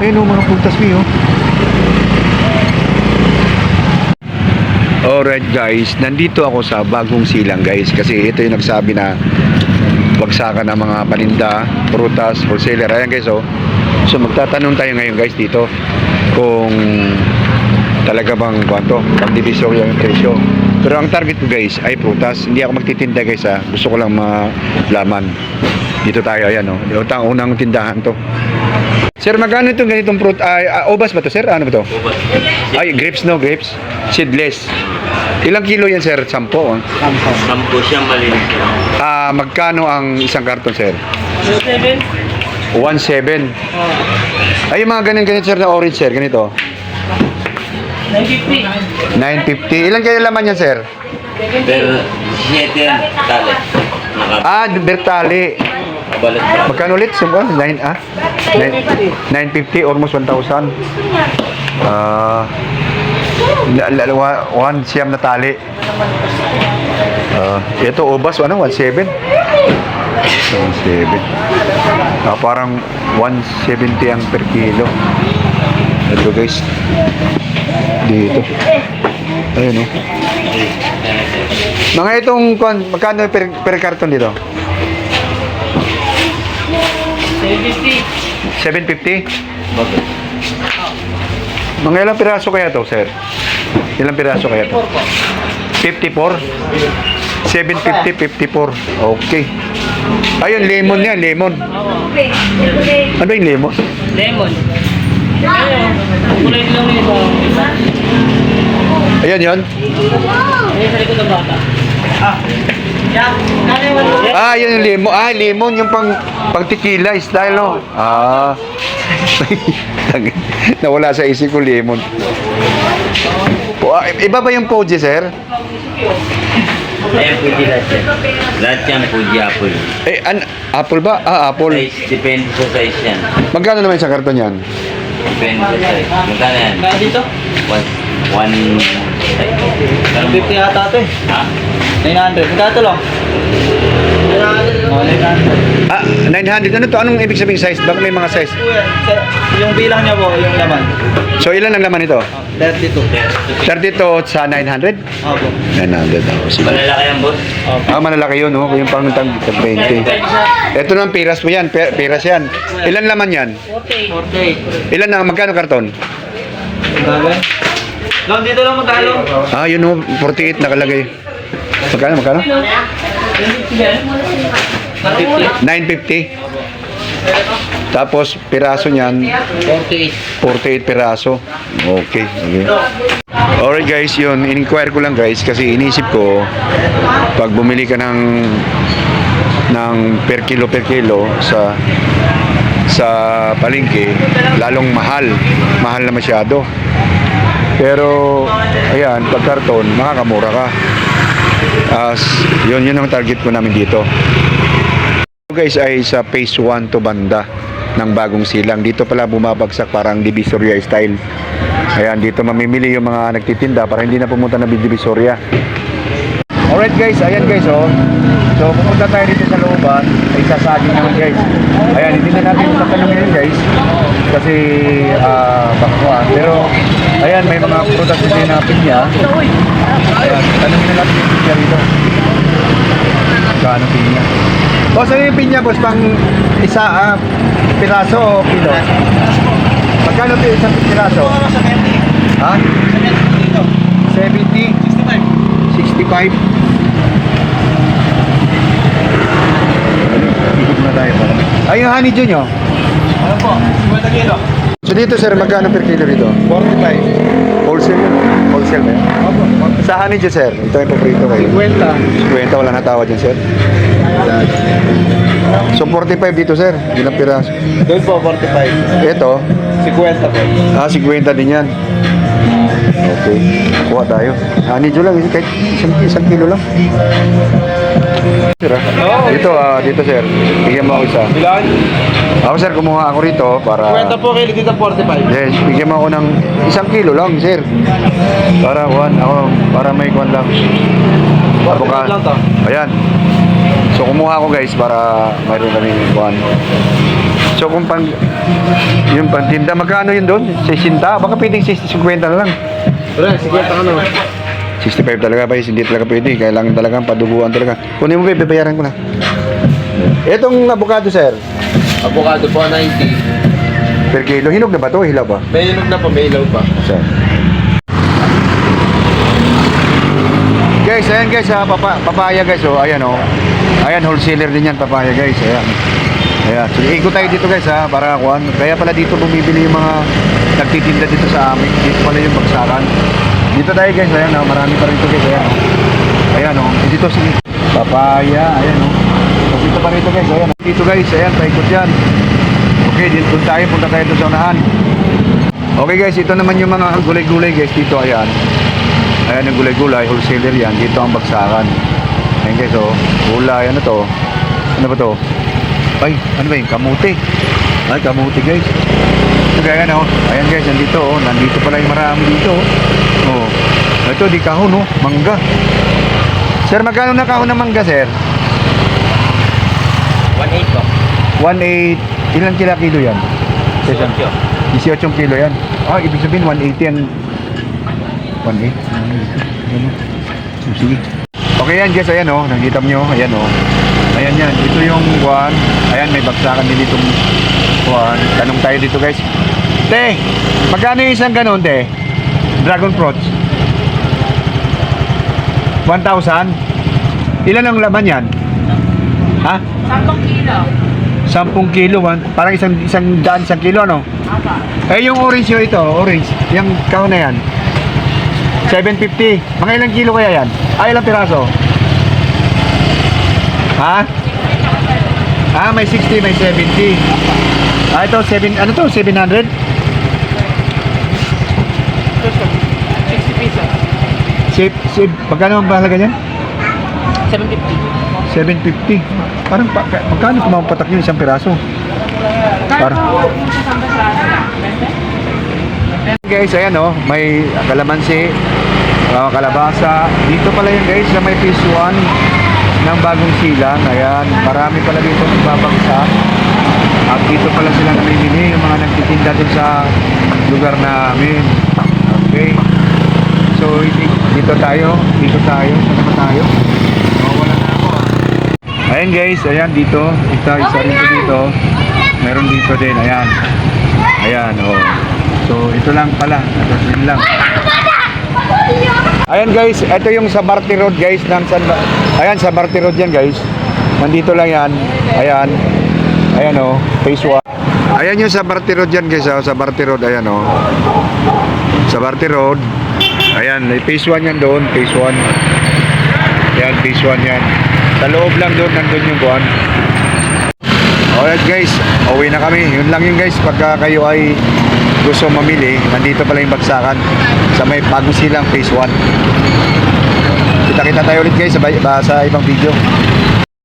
Ayun o, mga prutas mi oh. Alright guys, nandito ako sa bagong silang guys kasi ito yung nagsabi na bagsakan ng mga paninda, prutas, wholesaler. Ayan guys oh. So magtatanong tayo ngayon guys dito kung talaga bang kwanto, pang divisor yung presyo. Pero ang target ko guys ay prutas. Hindi ako magtitinda guys ha. Gusto ko lang malaman. Dito tayo ayan oh. Ito ang unang tindahan to. Sir, magkano itong ganitong fruit? Ay, ah, obas ba to sir? Ano ba to? Ubas. Ay, grapes no, grapes. Seedless. Ilang kilo yan sir? Sampo. Oh. Sampo siya malinis lang. Ah, magkano ang isang karton sir? 7? 1.7. Ay, yung mga ganyan ganyan sir na orange sir, ganito. 950. 950. Ilang kilo laman yan sir? Pero 7 yan, tali. Naka- Ah, Bertali. Magkano ulit? Sum ah, 9 ah? 9, 950 almost 1,000. Ah, la- la- wa- one siyam na tali. Ah, ito ubas ano 17. 17. Ah, parang 170 ang per kilo. Ito guys. Dito. Ayun oh. Mga itong magkano per, per karton dito? 750. 750? Bakit? Mga ilang piraso kaya to, sir? Ilang piraso kaya to? 54? 750, 54. Okay. Ayun, lemon yan, lemon. Ano yung lemon? Lemon. Kulay lang yun. Ayan yun. Ayun sa likod ng bata. Ah. Ah, yun yung lemon. Ah, lemon yung pang, pang tequila style, no? Ah. Nawala sa isip ko lemon. Ah, Iba ba yung Poji, sir? Ayan, Fuji lahat yan. Lahat yan, apple. Eh, an apple ba? Ah, apple. Size, depende sa size yan. Magkano naman sa karton yan? Depende sa size. Magkano yan? Kaya dito? One, one, Kano mo? 50 ata ito eh. Ha? 900. Magkano ito lang? 900. Oh, 900. Ah, 900. Ano to? Anong ibig sabihin size? Baka may mga size. Po yan. Sa- Yung bilang niya po, yung laman. So, ilan ang laman ito? Oh, 32. 32 sa 900? Opo. 900 ako. Sige. Malalaki yan, boss. Opo. Ah, malalaki yun, no? Yung pang tag tag 20. Ito naman, piras mo yan. Pe- Piras yan. Ilan laman yan? 48. Ilan na? Magkano karton? Bagay. Lang dito lang magkano? Ah, yun, no? 48 nakalagay. Magkano, magkano? 50. 950. Tapos, piraso niyan, 48. 48 piraso. Okay. okay. Alright guys, yun. In-inquire ko lang guys kasi inisip ko pag bumili ka ng ng per kilo per kilo sa sa palengke, lalong mahal. Mahal na masyado. Pero, ayan, pag karton, makakamura ka. As, yun, yun ang target ko namin dito. Ito guys ay sa phase 1 to banda ng bagong silang. Dito pala bumabagsak parang Divisoria style. Ayan, dito mamimili yung mga nagtitinda para hindi na pumunta na Divisoria. Alright guys, ayan guys oh. So pumunta tayo dito sa looban, ay sasaging naman guys. Ayan, hindi na natin tatanungin guys. Kasi ah bakwa. Pero ayan, may mga prutas din na pinya. Ayan, tanungin na natin yung pinya rito. Gaano pinya? Boss, ano yung pinya boss? Pang isa ah, piraso o kilo? Magkano ito isang piraso? Ha? 70? 65? Ikot na tayo para. Ay, yung honeydew nyo? Ano po? 50 kilo. So dito sir, magkano per kilo dito? 45. Wholesale yun? Wholesale ba yun? Opo. Sa honeydew sir, ito yung paborito kayo. 50. 50, wala na tawad yan sir. So 45 dito sir, ilang piraso. Doon po, 45. Ito, 50 po. ah 50 din yan. Okay, kuha tayo. Honeydew lang, kahit isang, isang kilo lang. Sir, ah. Oo. Dito, ah, dito sir, bigyan mo ako isa. Bilan? Ako sir, kumuha ako rito para... 50 po kilo dito, 45. Yes, bigyan mo ako ng isang kilo lang, sir. Para kuhan, ako, para may kuhan lang. Avoka- lang to. Ayan. So kumuha ako guys para mayroon kami kuhan. So kung pang yung pantinda, magkano yun doon? 60? Baka pwedeng 60, 50 na lang. Wala, sige, taka na. 65 talaga pa, hindi talaga pwede. Kailangan talagang paduguan talaga. Kunin mo ba, babayaran ko na. Etong avocado, sir. Avocado po, 90. Per kilo, hinog na ba to? Hilaw ba? May inog na pa, may ilaw pa. Sir. Guys, ayan guys, ha, papa, papaya guys, oh, ayan oh. Ayan, wholesaler din yan, papaya guys, ayan. Ayan, so ikot tayo dito guys ha, para kuhan. Kaya pala dito bumibili yung mga nagtitinda dito sa amin. Dito pala yung bagsakan. Dito tayo guys, ayan oh, marami pa rito guys, ayan oh. Ayan oh, dito sige. Papaya, ayan oh. So, dito pa rito guys, ayan. Dito guys, ayan, paikot yan. Okay, dito tayo, punta tayo doon sa unahan. Okay guys, ito naman yung mga gulay-gulay guys dito, ayan. Ayan yung gulay-gulay, wholesaler yan. Dito ang bagsakan. Ayan guys, oh. Gulay, ano to? Ano ba to? Ay, ano ba yun? Kamuti. Ay, kamuti guys. Ito kaya oh. Ayan guys, nandito oh. Nandito pala yung marami dito oh. Oh. Ito, di kahon oh. Mangga. Sir, magkano na kahon ng mangga, sir? 1.8 po. 1.8. Ilan kila kilo yan? Sir, 18 kilo yan. Ah, ibig sabihin 180 yan. 180. Ano? So, sige. Okay yan guys, ayan oh. Nakita nyo, ayan oh. Ayan yan. Ito yung kuhan. Ayan, may bagsakan din itong kuhan. Tanong tayo dito guys. Te, magkano yung isang ganun, te? Dragon fruits? 1,000? Ilan ang laman yan? Ha? 10 kilo. 10 kilo, parang isang isang daan isang kilo, no? Apa. Eh, yung orange yun ito, orange, yung kahon na yan. 750. Mga ilang kilo kaya yan? Ay, ilang piraso? Ha? Ah, may 60, may 70. Ah, ito, 7, ano to, 700? 60 pesos. Save, save, magkano ang bahalaga niyan? 750. 750. Parang, pa, ka- magkano kumapatak yun isang piraso? Para. Guys, ayan oh, may kalamansi, uh, kalabasa. Dito pala yun guys, sa may phase 1 ng bagong silang. Ayan, marami pala dito nagbabagsak. At dito pala sila namimili, yung mga nagtitinda dun sa lugar namin. Okay. So, di- dito tayo, dito tayo, saan naman tayo? Oh, wala na ako. ah. Ayan guys, ayan dito, ito, isa rito dito. Meron dito din, ayan. Ayan, oh. So, ito lang pala. Yun lang. Ayan guys, ito yung sa Marty Road guys ng San Ba- Ayan sa Marty Road yan guys. Nandito lang yan. Ayan. Ayan oh, phase 1. Ayan yung sa Marty Road yan guys, oh, sa Marty Road ayan oh. Sa Marty Road. Ayan, phase 1 yan doon, phase 1. Ayan, phase 1 yan. Sa loob lang doon, nandun yung buwan. Alright guys, uwi na kami. Yun lang yun guys, pagka kayo ay gusto mamili, nandito pala yung bagsakan sa may bagong silang phase 1. Kita-kita tayo ulit guys sa, sa ibang video.